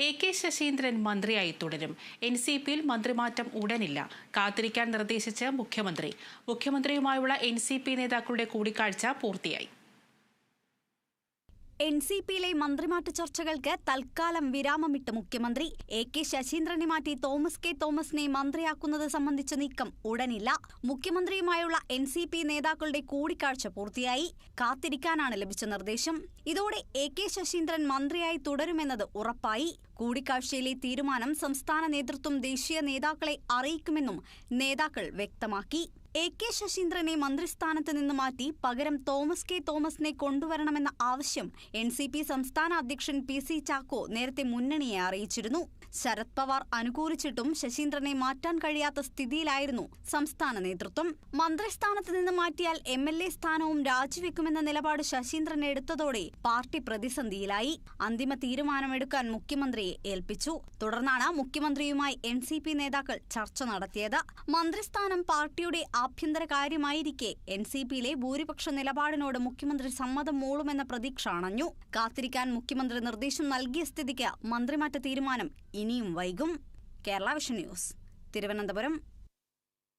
A K Saseendran മന്ത്രിയായി തുടരും. N C പിയിൽ മന്ത്രിമാറ്റം ഉടനില്ല. കാത്തിരിക്കാൻ നിർദ്ദേശിച്ച് മുഖ്യമന്ത്രി. മുഖ്യമന്ത്രിയുമായുള്ള എൻ സി പി നേതാക്കളുടെ കൂടിക്കാഴ്ച പൂർത്തിയായി. എൻ സി പിയിലെ മന്ത്രിമാറ്റ ചർച്ചകൾക്ക് തൽക്കാലം വിരാമമിട്ട് മുഖ്യമന്ത്രി. എ കെ ശശീന്ദ്രനെ മാറ്റി തോമസ് കെ തോമസിനെ മന്ത്രിയാക്കുന്നത് സംബന്ധിച്ച നീക്കം ഉടനില്ല. മുഖ്യമന്ത്രിയുമായുള്ള എൻ സി പി നേതാക്കളുടെ കൂടിക്കാഴ്ച പൂർത്തിയായി. കാത്തിരിക്കാനാണ് ലഭിച്ച നിർദ്ദേശം. ഇതോടെ എ കെ ശശീന്ദ്രൻ മന്ത്രിയായി തുടരുമെന്നത് ഉറപ്പായി. കൂടിക്കാഴ്ചയിലെ തീരുമാനം സംസ്ഥാന നേതൃത്വം ദേശീയ നേതാക്കളെ അറിയിക്കുമെന്നും നേതാക്കൾ വ്യക്തമാക്കി. എ കെ ശശീന്ദ്രനെ മന്ത്രിസ്ഥാനത്ത് നിന്ന് മാറ്റി പകരം തോമസ് കെ തോമസിനെ കൊണ്ടുവരണമെന്ന ആവശ്യം എൻ സി പി സംസ്ഥാന അധ്യക്ഷൻ പി സി ചാക്കോ നേരത്തെ മുന്നണിയെ അറിയിച്ചിരുന്നു. ശരത് പവാർ അനുകൂലിച്ചിട്ടും ശശീന്ദ്രനെ മാറ്റാൻ കഴിയാത്ത സ്ഥിതിയിലായിരുന്നു സംസ്ഥാന നേതൃത്വം. മന്ത്രിസ്ഥാനത്ത് നിന്ന് മാറ്റിയാൽ എം എൽ എ സ്ഥാനവും രാജിവെക്കുമെന്ന നിലപാട് ശശീന്ദ്രൻ എടുത്തതോടെ പാർട്ടി പ്രതിസന്ധിയിലായി. അന്തിമ തീരുമാനമെടുക്കാൻ മുഖ്യമന്ത്രിയെ ഏൽപ്പിച്ചു. തുടർന്നാണ് മുഖ്യമന്ത്രിയുമായി എൻ നേതാക്കൾ ചർച്ച നടത്തിയത്. മന്ത്രിസ്ഥാനം പാർട്ടിയുടെ ആഭ്യന്തര കാര്യമായിരിക്കെ. എൻ സി പിയിലെ ഭൂരിപക്ഷ നിലപാടിനോട് മുഖ്യമന്ത്രി സമ്മതം മൂളുമെന്ന പ്രതീക്ഷ അണഞ്ഞു. കാത്തിരിക്കാൻ മുഖ്യമന്ത്രി നിർദ്ദേശം നൽകിയ സ്ഥിതിക്ക് മന്ത്രിമാറ്റ തീരുമാനം ഇനിയും വൈകും. Kerala vision news Thiruvananthapuram.